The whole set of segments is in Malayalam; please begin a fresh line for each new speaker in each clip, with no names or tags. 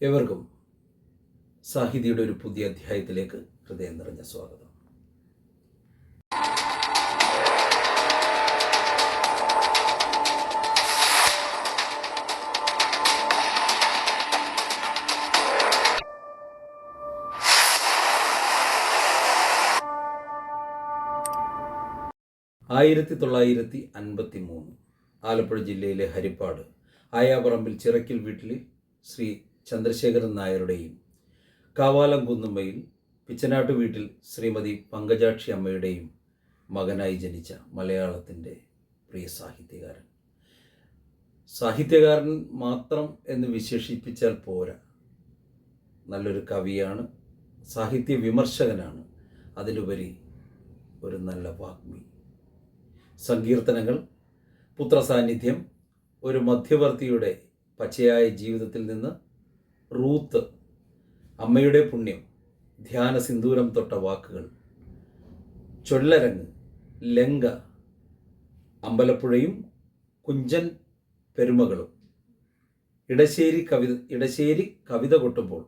ഏവർക്കും സാഹിതിയുടെ ഒരു പുതിയ അധ്യായത്തിലേക്ക് ഹൃദയം നിറഞ്ഞ സ്വാഗതം. ആയിരത്തി തൊള്ളായിരത്തി അൻപത്തി മൂന്ന് ആലപ്പുഴ ജില്ലയിലെ ഹരിപ്പാട് ആയാപറമ്പിൽ ചിറക്കിൽ വീട്ടിൽ ശ്രീ ചന്ദ്രശേഖരൻ നായരുടെയും കാവാലം കുന്നുമ്മയിൽ പിച്ചനാട്ട് വീട്ടിൽ ശ്രീമതി പങ്കജാക്ഷി അമ്മയുടെയും മകനായി ജനിച്ച മലയാളത്തിന്റെ പ്രിയ സാഹിത്യകാരൻ. സാഹിത്യകാരൻ മാത്രം എന്ന് വിശേഷിപ്പിച്ചാൽ പോരാ. നല്ലൊരു കവിയാണ് സാഹിത്യ വിമർശകനാണ്. അതിലുപരി ഒരു നല്ല വാഗ്മി. സങ്കീർത്തനങ്ങൾ പുത്രസാന്നിധ്യം ഒരു മധ്യവർത്തിയുടെ പച്ചയായ ജീവിതത്തിൽ നിന്ന് റൂത്ത് അമ്മയുടെ പുണ്യം ധ്യാന സിന്ദൂരം തൊട്ട വാക്കുകൾ. ചൊല്ലരങ്ങ് ലങ്ക അമ്പലപ്പുഴയും കുഞ്ചൻ പെരുമകളും. ഇടശ്ശേരി കവിത ഇടശ്ശേരി കവിത കൊട്ടുമ്പോൾ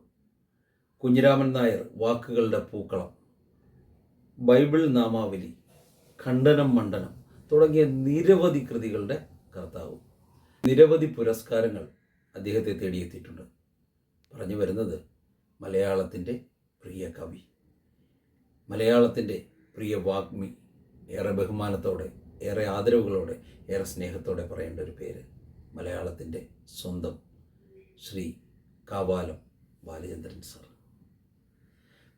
കുഞ്ഞിരാമൻ നായർ വാക്കുകളുടെ പൂക്കളം. ബൈബിൾ നാമാവലി ഖണ്ഡനം മണ്ഡനം തുടങ്ങിയ നിരവധി കൃതികളുടെ കർത്താവ്. നിരവധി പുരസ്കാരങ്ങൾ അദ്ദേഹത്തെ തേടിയെത്തിയിട്ടുണ്ട്. പറഞ്ഞു വരുന്നത് മലയാളത്തിന്റെ പ്രിയ കവി. മലയാളത്തിന്റെ പ്രിയ വാഗ്മി ഏറെ ബഹുമാനത്തോടെ ഏറെ ആദരവുകളോടെ ഏറെ സ്നേഹത്തോടെ പറയേണ്ട ഒരു പേര് മലയാളത്തിന്റെ സ്വന്തം ശ്രീ കാവാലം ബാലചന്ദ്രൻ സാർ.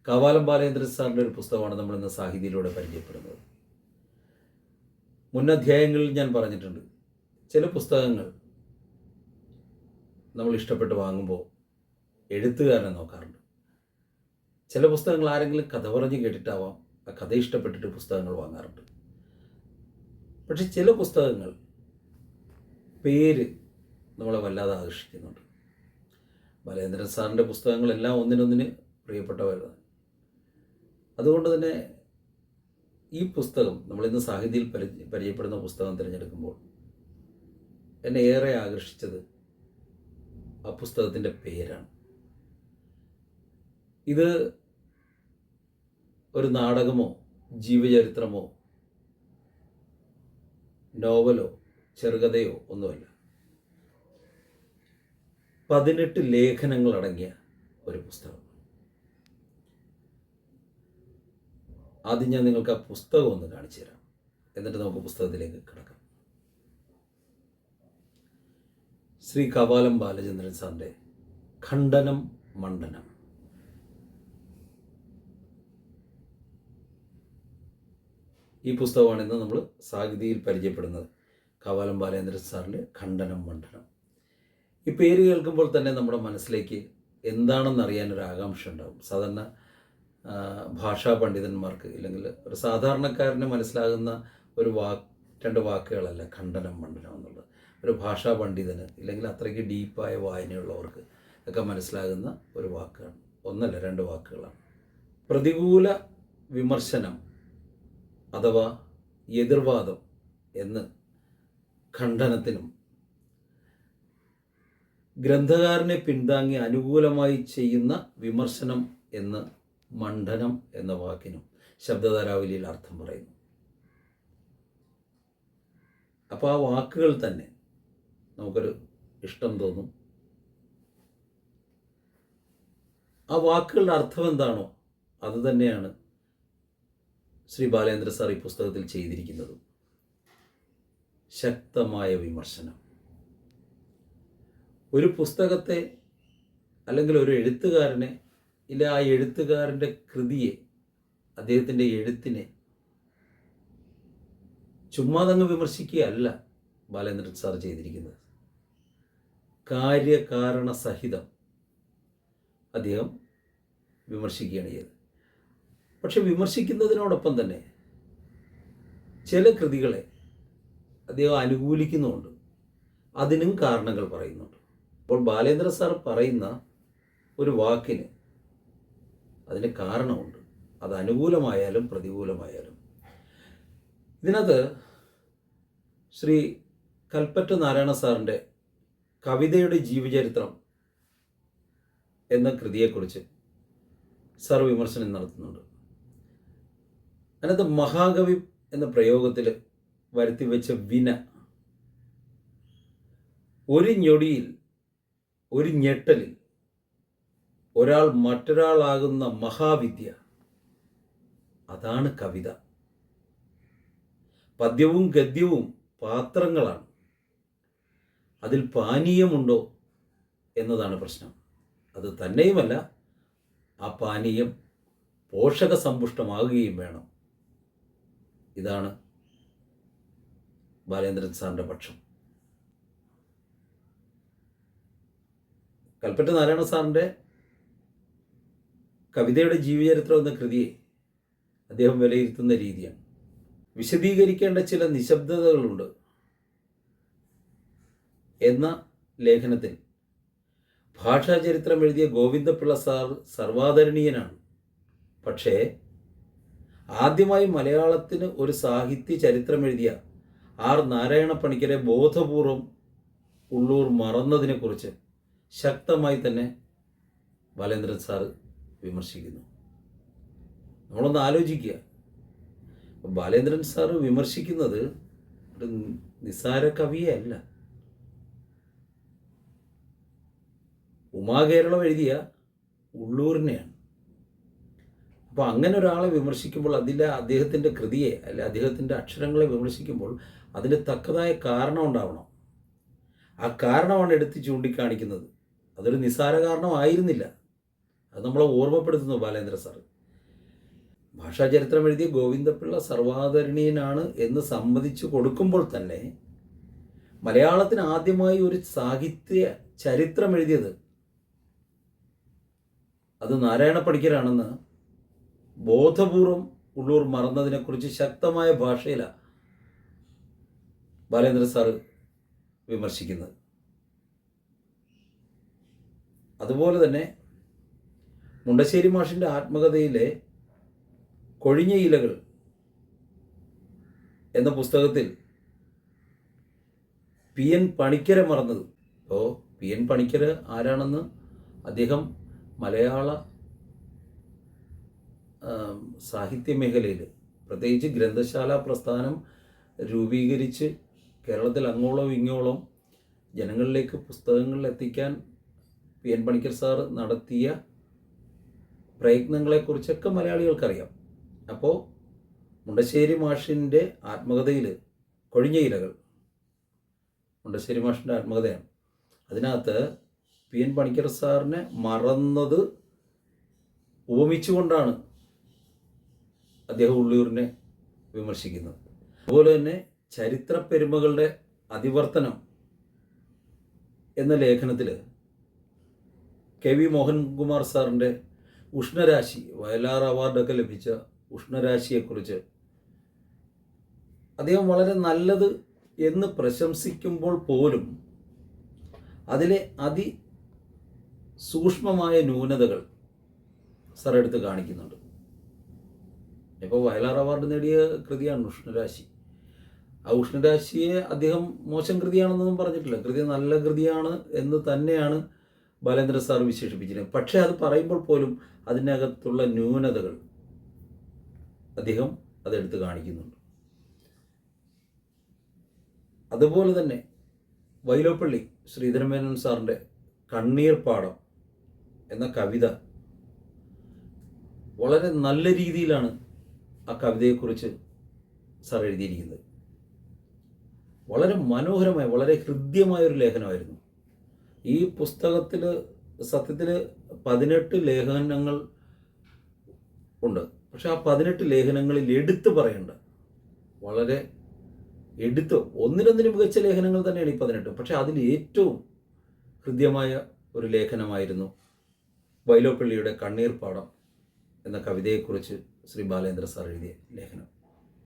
കാവാലം ബാലചന്ദ്രൻ സാറിന്റെ ഒരു പുസ്തകമാണ് നമ്മൾ ഇന്ന് സാഹിതിയിലൂടെ പരിചയപ്പെടുന്നത്. മുൻ അധ്യായങ്ങളിൽ ഞാൻ പറഞ്ഞിട്ടുണ്ട് ചില പുസ്തകങ്ങൾ നമ്മൾ ഇഷ്ടപ്പെട്ട് വാങ്ങുമ്പോൾ എഴുത്തുകാരനെ നോക്കാറുണ്ട്. ചില പുസ്തകങ്ങൾ ആരെങ്കിലും കഥ പറഞ്ഞ് കേട്ടിട്ടാവാം ആ കഥ ഇഷ്ടപ്പെട്ടിട്ട് പുസ്തകങ്ങൾ വാങ്ങാറുണ്ട്. പക്ഷെ ചില പുസ്തകങ്ങൾ പേര് നമ്മളെ വല്ലാതെ ആകർഷിക്കുന്നുണ്ട്. ബാലേന്ദ്രൻ സാറിന്റെ പുസ്തകങ്ങളെല്ലാം ഒന്നിനൊന്നിന് പ്രിയപ്പെട്ടവരാണ്. അതുകൊണ്ട് തന്നെ ഈ പുസ്തകം നമ്മളിന്ന് സാഹിത്യയിൽ പരി പരിചയപ്പെടുന്ന പുസ്തകം തിരഞ്ഞെടുക്കുമ്പോൾ എന്നെ ഏറെ ആകർഷിച്ചത് ആ പുസ്തകത്തിന്റെ പേരാണ്. ഇത് ഒരു നാടകമോ ജീവചരിത്രമോ നോവലോ ചെറുകഥയോ ഒന്നുമല്ല. പതിനെട്ട് ലേഖനങ്ങൾ അടങ്ങിയ ഒരു പുസ്തകം. ആദ്യം ഞാൻ നിങ്ങൾക്ക് ആ പുസ്തകം ഒന്ന് കാണിച്ചു തരാം. എന്നിട്ട് നമുക്ക് പുസ്തകത്തിലേക്ക് കിടക്കാം. ശ്രീ കപാലം ബാലചന്ദ്രൻ സാറിന്റെ ഖണ്ഡനം മണ്ഡനം. ഈ പുസ്തകമാണ് ഇന്ന് നമ്മൾ സാഹിതിയിൽ പരിചയപ്പെടുന്നത്. കാവാലം ബാലേന്ദ്രൻ സാറിന്റെ ഖണ്ഡനം മണ്ഡനം. ഈ പേര് കേൾക്കുമ്പോൾ തന്നെ നമ്മുടെ മനസ്സിലേക്ക് എന്താണെന്ന് അറിയാൻ ഒരു ആകാംക്ഷ ഉണ്ടാകും സാധാരണ ഭാഷാ പണ്ഡിതന്മാർക്ക് ഇല്ലെങ്കിൽ ഒരു സാധാരണക്കാരന് മനസ്സിലാകുന്ന ഒരു വാക്ക് രണ്ട് വാക്കുകളല്ല ഖണ്ഡനം മണ്ഡനം എന്നുള്ളത്. ഒരു ഭാഷാ പണ്ഡിതന് ഇല്ലെങ്കിൽ അത്രയ്ക്ക് ഡീപ്പായ വായനയുള്ളവർക്ക് ഒക്കെ മനസ്സിലാകുന്ന ഒരു വാക്കാണ്. ഒന്നല്ല രണ്ട് വാക്കുകളാണ്. പ്രതികൂല വിമർശനം അഥവാ എതിർവാദം എന്ന് ഖണ്ഡനത്തിനും ഗ്രന്ഥകാരനെ പിന്താങ്ങി അനുകൂലമായി ചെയ്യുന്ന വിമർശനം എന്ന് മണ്ഡനം എന്ന വാക്കിനും ശബ്ദധാരാവലിയിൽ അർത്ഥം പറയുന്നു. അപ്പോൾ ആ വാക്കുകൾ തന്നെ നമുക്കൊരു ഇഷ്ടം തോന്നും. ആ വാക്കുകളുടെ അർത്ഥം എന്താണോ അത് തന്നെയാണ് ശ്രീ ബാലേന്ദ്ര സാർ ഈ പുസ്തകത്തിൽ ചെയ്തിരിക്കുന്നത്. ശക്തമായ വിമർശനം. ഒരു പുസ്തകത്തെ അല്ലെങ്കിൽ ഒരു എഴുത്തുകാരനെ ഇല്ല ആ എഴുത്തുകാരന്റെ കൃതിയെ അദ്ദേഹത്തിന്റെ എഴുത്തിനെ ചുമ്മാതങ്ങ് വിമർശിക്കുകയല്ല ബാലേന്ദ്രൻ സാർ ചെയ്തിരിക്കുന്നത്. കാര്യകാരണ സഹിതം അദ്ദേഹം വിമർശിക്കുകയാണ് ചെയ്തത്. പക്ഷെ വിമർശിക്കുന്നതിനോടൊപ്പം തന്നെ ചില കൃതികളെ അദ്ദേഹം അനുകൂലിക്കുന്നുണ്ട് അതിനും കാരണങ്ങൾ പറയുന്നുണ്ട്. അപ്പോൾ ബാലേന്ദ്ര സാർ പറയുന്ന ഒരു വാക്കിന് അതിന് കാരണമുണ്ട്. അത് അനുകൂലമായാലും പ്രതികൂലമായാലും. ഇതിനകത്ത് ശ്രീ കൽപ്പറ്റ നാരായണ സാറിന്റെ കവിതയുടെ ജീവചരിത്രം എന്ന കൃതിയെക്കുറിച്ച് സാർ വിമർശനം നടത്തുന്നുണ്ട്. അതിനകത്ത് മഹാകവി എന്ന പ്രയോഗത്തിൽ വരുത്തി വെച്ച വിന. ഒരു ഞൊടിയിൽ ഒരു ഞെട്ടലിൽ ഒരാൾ മറ്റൊരാളാകുന്ന മഹാവിദ്യ. അതാണ് കവിത. പദ്യവും ഗദ്യവും പാത്രങ്ങളാണ്. അതിൽ പാനീയമുണ്ടോ എന്നതാണ് പ്രശ്നം. അത് തന്നെയുമല്ല ആ പാനീയം പോഷക സമ്പുഷ്ടമാകുകയും വേണം. ഇതാണ് ബാലേന്ദ്രൻ സാറിന്റെ പക്ഷം. കൽപ്പറ്റ നാരായണ സാറിന്റെ കവിതയുടെ ജീവചരിത്രം എന്ന കൃതിയെ അദ്ദേഹം വിലയിരുത്തുന്ന രീതിയാണ്. വിശദീകരിക്കേണ്ട ചില നിശബ്ദതകളുണ്ട് എന്ന ലേഖനത്തിൽ. ഭാഷാചരിത്രം എഴുതിയ ഗോവിന്ദപിള്ള സാർ സർവാദരണീയനാണ്. പക്ഷേ ആദ്യമായി മലയാളത്തിന് ഒരു സാഹിത്യ ചരിത്രം എഴുതിയ ആർ നാരായണ പണിക്കരെ ബോധപൂർവം ഉള്ളൂർ മറന്നതിനെക്കുറിച്ച് ശക്തമായി തന്നെ ബാലേന്ദ്രൻ സാർ വിമർശിക്കുന്നു. നമ്മളൊന്ന് ആലോചിക്കുക. ബാലേന്ദ്രൻ സാർ വിമർശിക്കുന്നത് ഒരു നിസ്സാര കവിയെ അല്ല. ഉമാകേരളം എഴുതിയ ഉള്ളൂരിനെയാണ്. അപ്പോൾ അങ്ങനെ ഒരാളെ വിമർശിക്കുമ്പോൾ അതിലെ അദ്ദേഹത്തിന്റെ കൃതിയെ അല്ലെ അദ്ദേഹത്തിന്റെ അക്ഷരങ്ങളെ വിമർശിക്കുമ്പോൾ അതിന് തക്കതായ കാരണം ഉണ്ടാവണം. ആ കാരണമാണ് എടുത്ത് ചൂണ്ടിക്കാണിക്കുന്നത്. അതൊരു നിസ്സാര കാരണമായിരുന്നില്ല അത് നമ്മളെ ഓർമ്മപ്പെടുത്തുന്നു ബാലേന്ദ്ര സാർ. ഭാഷാചരിത്രം എഴുതിയ ഗോവിന്ദപിള്ള സർവാദരണീയനാണ് എന്ന് സമ്മതിച്ചു കൊടുക്കുമ്പോൾ തന്നെ മലയാളത്തിന് ആദ്യമായി ഒരു സാഹിത്യ ചരിത്രം എഴുതിയത് അത് നാരായണ പണിക്കരാണെന്ന് ബോധപൂർവം ഉള്ളൂർ മറന്നതിനെക്കുറിച്ച് ശക്തമായ ഭാഷയിലാണ് ബാലേന്ദ്ര സാറ് വിമർശിക്കുന്നത്. അതുപോലെ തന്നെ മുണ്ടശ്ശേരി മാഷിന്റെ ആത്മകഥയിലെ കൊഴിഞ്ഞ ഇലകൾ എന്ന പുസ്തകത്തിൽ പി എൻ പണിക്കരെ മറന്നത്. ഇപ്പോൾ പി എൻ പണിക്കർ ആരാണെന്ന് അദ്ദേഹം മലയാള സാഹിത്യ മേഖലയിൽ പ്രത്യേകിച്ച് ഗ്രന്ഥശാല പ്രസ്ഥാനം രൂപീകരിച്ച് കേരളത്തിൽ അങ്ങോളം ഇങ്ങോളം ജനങ്ങളിലേക്ക് പുസ്തകങ്ങൾ എത്തിക്കാൻ പി എൻ പണിക്കർ സാർ നടത്തിയ പ്രയത്നങ്ങളെക്കുറിച്ചൊക്കെ മലയാളികൾക്കറിയാം. അപ്പോൾ മുണ്ടശ്ശേരി മാഷിന്റെ ആത്മകഥയിൽ കൊഴിഞ്ഞ ഇലകൾ. മുണ്ടശ്ശേരി മാഷിന്റെ ആത്മകഥയാണ്. അതിനകത്ത് പി എൻ പണിക്കർ സാറിനെ മറന്നത് ഉപമിച്ചുകൊണ്ടാണ് അദ്ദേഹം ഉള്ളൂരിനെ വിമർശിക്കുന്നത് അതുപോലെ തന്നെ ചരിത്ര പെരുമകളുടെ അതിവർത്തനം എന്ന ലേഖനത്തിൽ കെ വി മോഹൻകുമാർ സാറിന്റെ ഉഷ്ണരാശി വയലാർ അവാർഡൊക്കെ ലഭിച്ച ഉഷ്ണരാശിയെക്കുറിച്ച് അദ്ദേഹം വളരെ നല്ലത് എന്ന് പ്രശംസിക്കുമ്പോൾ പോലും അതിലെ അതി സൂക്ഷ്മമായ ന്യൂനതകൾ സാർ എടുത്ത് കാണിക്കുന്നുണ്ട്. ഇപ്പോൾ വയലാർ അവാർഡ് നേടിയ കൃതിയാണ് ഉഷ്ണരാശി ആ ഉഷ്ണരാശിയെ അദ്ദേഹം മോശം കൃതിയാണെന്നൊന്നും പറഞ്ഞിട്ടില്ല. കൃതി നല്ല കൃതിയാണ് എന്ന് തന്നെയാണ് ബാലേന്ദ്ര സാർ വിശേഷിപ്പിച്ചിരുന്നത് പക്ഷേ അത് പറയുമ്പോൾ പോലും അതിനകത്തുള്ള ന്യൂനതകൾ അദ്ദേഹം അതെടുത്ത് കാണിക്കുന്നുണ്ട്. അതുപോലെ തന്നെ വൈലോപ്പള്ളി ശ്രീധരമേനോൻ സാറിന്റെ കണ്ണീർ പാടം എന്ന കവിത വളരെ നല്ല രീതിയിലാണ് ആ കവിതയെക്കുറിച്ച് സാർ എഴുതിയിരിക്കുന്നത്. വളരെ മനോഹരമായ വളരെ ഹൃദ്യമായ ഒരു ലേഖനമായിരുന്നു. ഈ പുസ്തകത്തിൽ സത്യത്തിൽ പതിനെട്ട് ലേഖനങ്ങൾ ഉണ്ട്. പക്ഷെ ആ പതിനെട്ട് ലേഖനങ്ങളിൽ എടുത്തു പറയേണ്ട വളരെ എടുത്ത് ഒന്നിനൊന്നിന് മികച്ച ലേഖനങ്ങൾ തന്നെയാണ് ഈ പതിനെട്ട്. പക്ഷെ അതിൽ ഏറ്റവും ഹൃദ്യമായ ഒരു ലേഖനമായിരുന്നു വൈലോപ്പള്ളിയുടെ കണ്ണീർ പാടം എന്ന കവിതയെക്കുറിച്ച് ശ്രീ ബാലേന്ദ്ര സാർ എഴുതിയ ലേഖനം.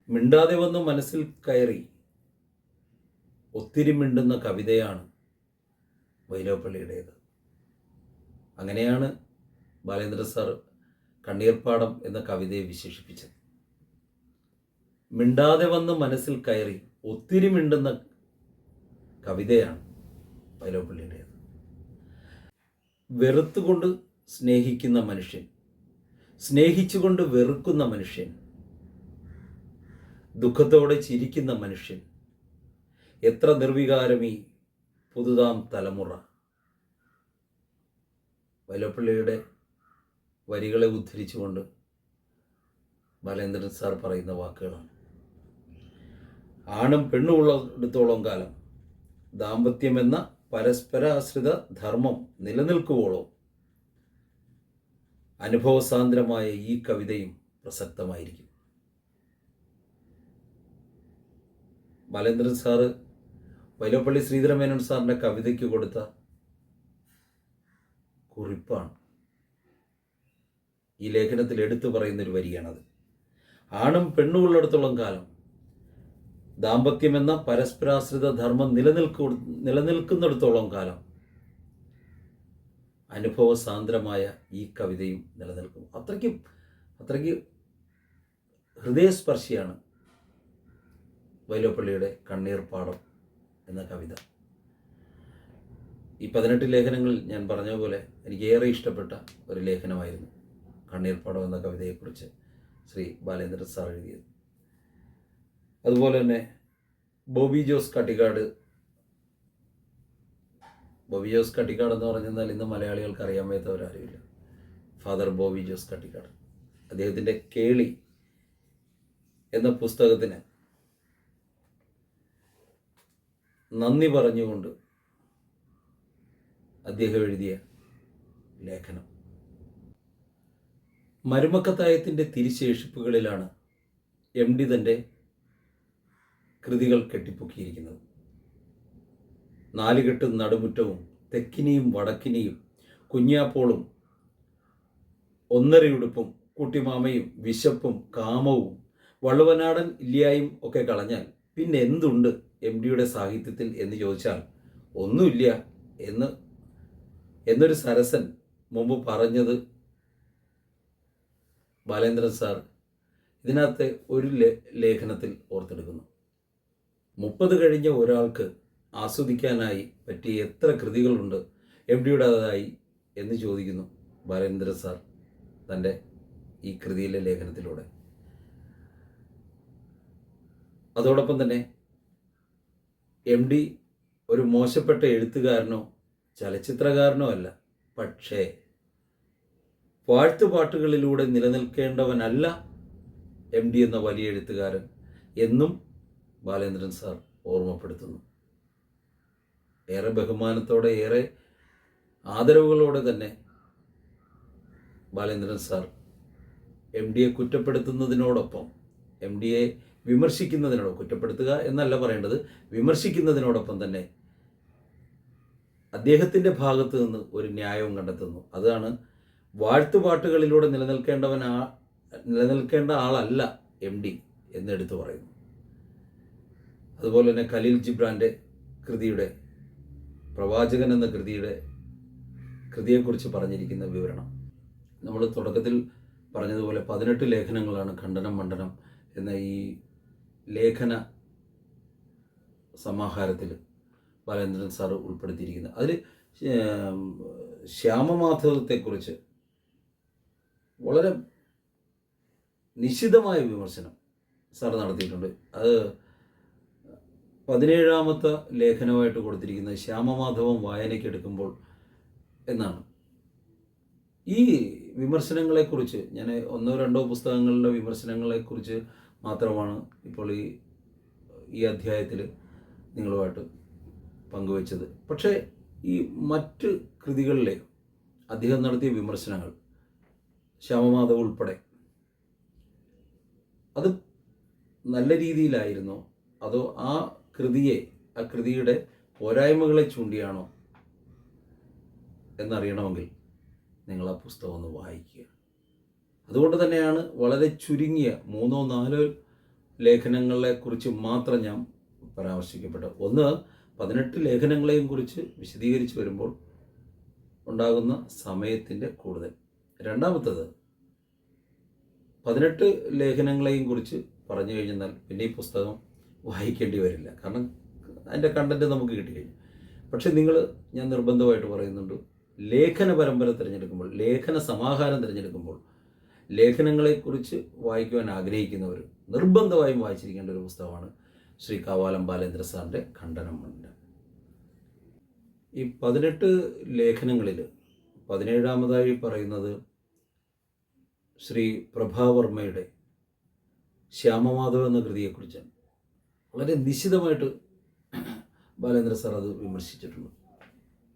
മിണ്ടാതെ വന്ന് മനസ്സിൽ കയറി ഒത്തിരി മിണ്ടുന്ന കവിതയാണ് വൈലോപ്പള്ളിയുടേത് അങ്ങനെയാണ് ബാലേന്ദ്ര സാർ കണ്ണീർപ്പാടം എന്ന കവിതയെ വിശേഷിപ്പിച്ചത്. മിണ്ടാതെ വന്ന് മനസ്സിൽ കയറി ഒത്തിരി മിണ്ടുന്ന കവിതയാണ് വൈലോപ്പള്ളിയുടേത് വെറുത്തുകൊണ്ട് സ്നേഹിക്കുന്ന മനുഷ്യൻ സ്നേഹിച്ചുകൊണ്ട് വെറുക്കുന്ന മനുഷ്യൻ ദുഃഖത്തോടെ ചിരിക്കുന്ന മനുഷ്യൻ എത്ര നിർവികാരം ഈ പുതുതാം തലമുറ. വലപ്പള്ളിയുടെ വരികളെ ഉദ്ധരിച്ചുകൊണ്ട് ബാലേന്ദ്രൻ സാർ പറയുന്ന വാക്കുകളാണ്. ആണും പെണ്ണും ഉള്ളിടത്തോളം കാലം ദാമ്പത്യമെന്ന പരസ്പരാശ്രിത ധർമ്മം നിലനിൽക്കുവോളം അനുഭവസാന്ദ്രമായ ഈ കവിതയും പ്രസക്തമായിരിക്കും. ബാലേന്ദ്രൻ സാറ് വൈലോപ്പള്ളി ശ്രീധരമേനോൻ സാറിന്റെ കവിതയ്ക്ക് കൊടുത്ത കുറിപ്പാണ്. ഈ ലേഖനത്തിൽ എടുത്തു പറയുന്നൊരു വരിയാണത്. ആണും പെണ്ണും ഉള്ളിടത്തോളം കാലം ദാമ്പത്യമെന്ന പരസ്പരാശ്രിത ധർമ്മം നിലനിൽക്കു നിലനിൽക്കുന്നിടത്തോളം കാലം അനുഭവസാന്ദ്രമായ ഈ കവിതയും നിലനിൽക്കും അത്രയ്ക്ക് അത്രയ്ക്ക് ഹൃദയസ്പർശിയാണ് വൈലോപ്പള്ളിയുടെ കണ്ണീർ പാടം എന്ന കവിത. ഈ പതിനെട്ട് ലേഖനങ്ങളിൽ ഞാൻ പറഞ്ഞ പോലെ എനിക്ക് ഏറെ ഇഷ്ടപ്പെട്ട ഒരു ലേഖനമായിരുന്നു കണ്ണീർ പാടം എന്ന കവിതയെക്കുറിച്ച് ശ്രീ ബാലേന്ദ്രൻ സാർ എഴുതിയത്. അതുപോലെ തന്നെ ബോബി ജോസ് കട്ടിക്കാട് ബോബി ജോസ് കട്ടിക്കാട് എന്ന് പറഞ്ഞാൽ ഇന്ന് മലയാളികൾക്ക് അറിയാൻ വയ്യാത്തവരാരുമില്ല. ഫാദർ ബോബി ജോസ് കട്ടിക്കാട്. അദ്ദേഹത്തിന്റെ കേളി എന്ന പുസ്തകത്തിന് നന്ദി പറഞ്ഞുകൊണ്ട് അദ്ദേഹം എഴുതിയ ലേഖനം. മരുമക്കത്തായത്തിന്റെ തിരിശേഷിപ്പുകളിലാണ് എം ഡി തന്റെ കൃതികൾ കെട്ടിപ്പൊക്കിയിരിക്കുന്നത്. നാലുകെട്ടും നടുമുറ്റവും തെക്കിനിയും വടക്കിനിയും കുഞ്ഞാപ്പോളും ഒന്നരയുടുപ്പും കുട്ടിമാമയും വിശപ്പും കാമവും വള്ളുവനാടൻ ഇല്ലായും ഒക്കെ കളഞ്ഞാൽ പിന്നെ എന്തുണ്ട് എം ഡിയുടെ സാഹിത്യത്തിൽ എന്ന് ചോദിച്ചാൽ ഒന്നുമില്ല എന്ന് എന്നൊരു സരസൻ മുമ്പ് പറഞ്ഞത് ബാലേന്ദ്രൻ സാർ ഇതിനകത്തെ ഒരു ലേഖനത്തിൽ ഓർത്തെടുക്കുന്നു. മുപ്പത് കഴിഞ്ഞ ഒരാൾക്ക് ആസ്വദിക്കാനായി പറ്റിയ എത്ര കൃതികളുണ്ട് എം ഡിയുടേതായി എന്ന് ചോദിക്കുന്നു ബാലേന്ദ്ര സാർ തന്റെ ഈ കൃതിയിലെ ലേഖനത്തിലൂടെ. അതോടൊപ്പം തന്നെ എം ഡി ഒരു മോശപ്പെട്ട എഴുത്തുകാരനോ ചലച്ചിത്രകാരനോ അല്ല പക്ഷേ വാഴ്ത്തുപാട്ടുകളിലൂടെ നിലനിൽക്കേണ്ടവനല്ല എം ഡി എന്ന വലിയ എഴുത്തുകാരൻ എന്നും ബാലേന്ദ്രൻ സാർ ഓർമ്മപ്പെടുത്തുന്നു. ഏറെ ബഹുമാനത്തോടെ ഏറെ ആദരവുകളോടെ തന്നെ ബാലേന്ദ്രൻ സാർ എം ഡിയെ കുറ്റപ്പെടുത്തുന്നതിനോടൊപ്പം എം ഡിയെ വിമർശിക്കുന്നതിനോട് കുറ്റപ്പെടുത്തുക എന്നല്ല പറയേണ്ടത് വിമർശിക്കുന്നതിനോടൊപ്പം തന്നെ അദ്ദേഹത്തിന്റെ ഭാഗത്ത് നിന്ന് ഒരു ന്യായവും കണ്ടെത്തുന്നു. അതാണ് വാഴ്ത്തുപാട്ടുകളിലൂടെ നിലനിൽക്കേണ്ടവൻ ആ നിലനിൽക്കേണ്ട ആളല്ല എം ഡി എന്നെടുത്തു പറയുന്നു. അതുപോലെ തന്നെ ഖലീൽ ജിബ്രാന്റെ കൃതിയുടെ പ്രവാചകൻ എന്ന കൃതിയുടെ കൃതിയെക്കുറിച്ച് പറഞ്ഞിരിക്കുന്ന വിവരണം. നമ്മൾ തുടക്കത്തിൽ പറഞ്ഞതുപോലെ പതിനെട്ട് ലേഖനങ്ങളാണ് ഖണ്ഡനം മണ്ഡനം എന്ന ഈ ലേഖന സമാഹാരത്തിൽ ബാലേന്ദ്രൻ സാർ ഉൾപ്പെടുത്തിയിരിക്കുന്നത്. അതിൽ ശ്യാമമാധവത്തെക്കുറിച്ച് വളരെ നിശിതമായ വിമർശനം സാർ നടത്തിയിട്ടുണ്ട്. അത് പതിനേഴാമത്തെ ലേഖനമായിട്ട് കൊടുത്തിരിക്കുന്നത് ശ്യാമമാധവം വായനയ്ക്ക് എടുക്കുമ്പോൾ എന്നാണ്. ഈ വിമർശനങ്ങളെക്കുറിച്ച് ഞാൻ ഒന്നോ രണ്ടോ പുസ്തകങ്ങളുടെ വിമർശനങ്ങളെക്കുറിച്ച് മാത്രമാണ് ഇപ്പോൾ ഈ ഈ അധ്യായത്തിൽ നിങ്ങളുമായിട്ട് പങ്കുവച്ചത്. പക്ഷേ ഈ മറ്റ് കൃതികളിലെ അദ്ദേഹം നടത്തിയ വിമർശനങ്ങൾ ശ്യാമമാധവ ഉൾപ്പെടെ അത് നല്ല രീതിയിലായിരുന്നോ? അതോ ആ കൃതിയെ ആ കൃതിയുടെ പോരായ്മകളെ ചൂണ്ടിയാണോ എന്നറിയണമെങ്കിൽ നിങ്ങൾ ആ പുസ്തകം ഒന്ന് വായിക്കുക. അതുകൊണ്ട് തന്നെയാണ് വളരെ ചുരുങ്ങിയ മൂന്നോ നാലോ ലേഖനങ്ങളെ കുറിച്ച് മാത്രം ഞാൻ പരാമർശിക്കപ്പെട്ടത്. ഒന്ന് പതിനെട്ട് ലേഖനങ്ങളെയും കുറിച്ച് വിശദീകരിച്ച് വരുമ്പോൾ ഉണ്ടാകുന്ന സമയത്തിന്റെ കൂടുതൽ. രണ്ടാമത്തത് പതിനെട്ട് ലേഖനങ്ങളെയും കുറിച്ച് പറഞ്ഞു കഴിഞ്ഞാൽ പിന്നെ ഈ പുസ്തകം വായിക്കേണ്ടി വരില്ല. കാരണം അതിന്റെ കണ്ടന്റ് നമുക്ക് കിട്ടിക്കഴിഞ്ഞു പക്ഷേ നിങ്ങൾ ഞാൻ നിർബന്ധമായിട്ട് പറയുന്നുണ്ട് ലേഖന പരമ്പര തിരഞ്ഞെടുക്കുമ്പോൾ ലേഖന സമാഹാരം തിരഞ്ഞെടുക്കുമ്പോൾ ലേഖനങ്ങളെക്കുറിച്ച് വായിക്കുവാൻ ആഗ്രഹിക്കുന്നവർ നിർബന്ധമായും വായിച്ചിരിക്കേണ്ട ഒരു പുസ്തകമാണ് ശ്രീ കാവാലം ബാലേന്ദ്ര സാറിന്റെ ഖണ്ഡനം മണ്ഡലം. ഈ പതിനെട്ട് ലേഖനങ്ങളിൽ പതിനേഴാമതായി പറയുന്നത് ശ്രീ പ്രഭാവർമ്മയുടെ ശ്യാമമാധവ് എന്ന കൃതിയെക്കുറിച്ചാണ്. വളരെ നിശിതമായിട്ട് ബാലേന്ദ്ര സാർ അത് വിമർശിച്ചിട്ടുണ്ട്.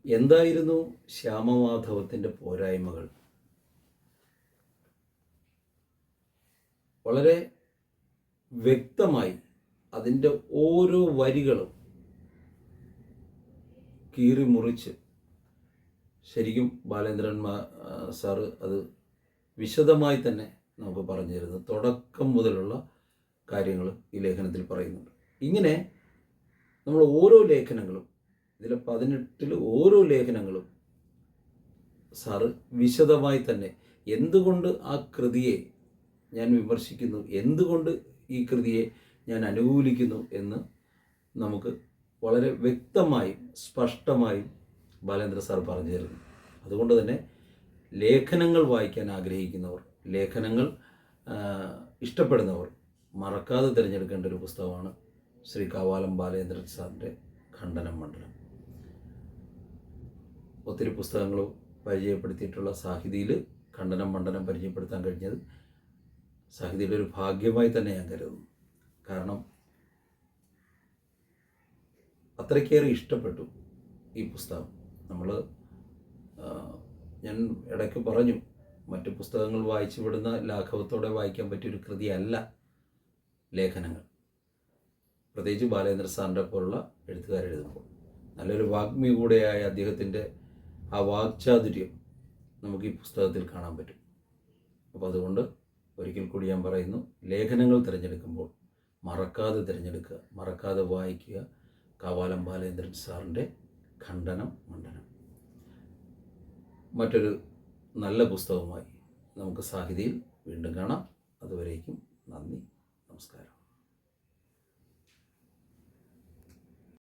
എന്തായിരുന്നു ശ്യാമമാധവത്തിന്റെ പോരായ്മകൾ? വളരെ വ്യക്തമായി അതിന്റെ ഓരോ വരികളും കീറി മുറിച്ച് ശരിക്കും ബാലേന്ദ്രൻ സാറ് അത് വിശദമായി തന്നെ നമുക്ക് പറഞ്ഞു തരുന്നത് തുടക്കം മുതലുള്ള കാര്യങ്ങൾ ഈ ലേഖനത്തിൽ പറയുന്നുണ്ട്. ഇങ്ങനെ നമ്മൾ ഓരോ ലേഖനങ്ങളും ഇതിലെ പതിനെട്ടിൽ ഓരോ ലേഖനങ്ങളും സാറ് വിശദമായി തന്നെ എന്തുകൊണ്ട് ആ കൃതിയെ ഞാൻ വിമർശിക്കുന്നു എന്തുകൊണ്ട് ഈ കൃതിയെ ഞാൻ അനുകൂലിക്കുന്നു എന്ന് നമുക്ക് വളരെ വ്യക്തമായും സ്പഷ്ടമായും ബാലേന്ദ്ര സാർ പറഞ്ഞു തരുന്നു. അതുകൊണ്ട് തന്നെ ലേഖനങ്ങൾ വായിക്കാൻ ആഗ്രഹിക്കുന്നവർ ലേഖനങ്ങൾ ഇഷ്ടപ്പെടുന്നവർ മറക്കാതെ തിരഞ്ഞെടുക്കേണ്ട ഒരു പുസ്തകമാണ് ശ്രീ കാവാലം ബാലേന്ദ്രൻ സാറിന്റെ ഖണ്ഡനം മണ്ഡലം. ഒത്തിരി പുസ്തകങ്ങൾ പരിചയപ്പെടുത്തിയിട്ടുള്ള സാഹിതിയിൽ ഖണ്ഡനം മണ്ഡലം പരിചയപ്പെടുത്താൻ കഴിഞ്ഞത് സാഹിതിയുടെ ഒരു ഭാഗ്യമായി തന്നെ ഞാൻ കരുതുന്നു. കാരണം അത്രയ്ക്കേറെ ഇഷ്ടപ്പെട്ടു ഈ പുസ്തകം. നമ്മൾ ഞാൻ ഇടയ്ക്ക് പറഞ്ഞു മറ്റു പുസ്തകങ്ങൾ വായിച്ചു വിടുന്ന ലാഘവത്തോടെ വായിക്കാൻ പറ്റിയൊരു കൃതിയല്ല ലേഖനങ്ങൾ. പ്രത്യേകിച്ച് ബാലേന്ദ്ര സാറിന്റെ പോലുള്ള എഴുത്തുകാരെഴുതുമ്പോൾ നല്ലൊരു വാഗ്മി കൂടെയായ അദ്ദേഹത്തിന്റെ ആ വാക്ചാതുര്യം നമുക്ക് ഈ പുസ്തകത്തിൽ കാണാൻ പറ്റും. അപ്പോൾ അതുകൊണ്ട് ഒരിക്കൽ കൂടി ഞാൻ പറയുന്നു ലേഖനങ്ങൾ തിരഞ്ഞെടുക്കുമ്പോൾ മറക്കാതെ തിരഞ്ഞെടുക്കുക മറക്കാതെ വായിക്കുക കാവാലം ബാലേന്ദ്രൻ സാറിന്റെ ഖണ്ഡനം മണ്ഡനം. മറ്റൊരു നല്ല പുസ്തകവുമായി നമുക്ക് സാഹിതിയിൽ വീണ്ടും കാണാം. അതുവരേക്കും നന്ദി